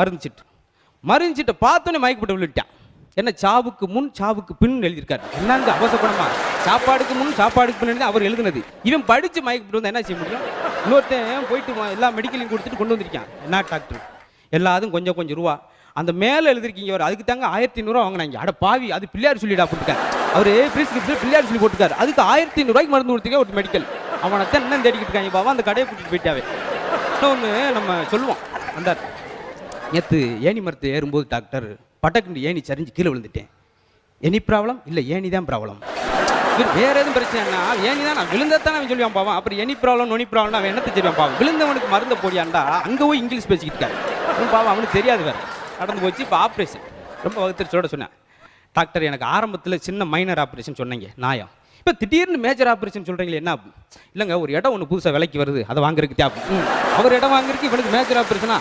மறைஞ்சிட்டு மறைஞ்சிட்டு பார்த்தோன்னே மயக்க போட்டு விழுட்டான் என்ன சாவுக்கு முன் சாவுக்கு பின் எழுதியிருக்காரு. என்னங்க அவசரப்படமா? சாப்பாடுக்கு முன் சாப்பாடுக்கு பின் அவர் எழுதுனது. இவன் படித்து மயக்கப்பட்டு வந்தால் என்ன செய்ய முடியும்? இன்னொருத்தன் போயிட்டு எல்லா மெடிக்கலையும் கொடுத்துட்டு கொண்டு வந்திருக்கான். என்ன டாக்டர் எல்லாத்துக்கும் கொஞ்சம் கொஞ்சம் ரூபா. அந்த மேலே எழுதிருக்கீங்க அவர் அதுக்கு தாங்க ஆயிரத்தி ஐநூறுவா வாங்கினாங்க. அட பாவி அது பிள்ளையார் சொல்லிடா போட்டுருக்காரு. அவர் பிரிஸ்கிரிப்ஷன் பிள்ளையார் சொல்லி போட்டுருக்காரு. அதுக்கு ஆயிரத்தி ஐநூறுவாய்க்கு மருந்து கொடுத்துருக்க ஒரு மெடிக்கல் அவனை தான் என்ன தேடிக்கிட்டு இருக்காங்க பாவா அந்த கடையை கூட்டிட்டு போயிட்டாவே. இன்னொன்று நம்ம சொல்லுவோம். அந்த நேற்று ஏணி மரத்தை ஏறும்போது டாக்டர் பட்டக்குண்டு ஏணி சரிஞ்சு கீழே விழுந்துட்டேன். எனி ப்ராப்ளம் இல்லை ஏணி தான் ப்ராப்ளம் வேற எதுவும் பிரச்சனைனா ஏணி தான் நான் விழுந்ததான் அவன் சொல்லுவான் பாவம். அப்புறம் எனி ப்ராப்ளம் நொனி ப்ராப்ளம் அவன் என்னத்தை தெரியும் பாவம். விழுந்தவனுக்கு மருந்த போடியாண்டா அங்கே போய் இங்கிலீஷ் பேசிக்கிட்டு இருக்காரு பாவம் அவனுக்கு தெரியாது வேற. நடந்து போச்சு இப்போ ஆப்ரேஷன் ரொம்ப வகுத்தறிச்சோட சொன்னேன். டாக்டர் எனக்கு ஆரம்பத்தில் சின்ன மைனர் ஆப்ரேஷன் சொன்னீங்க நாயம். இப்போ திடீர்னு மேஜர் ஆப்ரேஷன் சொல்கிறீங்களே என்ன இல்லைங்க ஒரு இடம் ஒன்று புதுசாக விலைக்கு வருது அதை வாங்குறதுக்கு தேவை. ம், அவர் இடம் வாங்குறதுக்கு இவனுக்கு மேஜர் ஆப்ரேஷனா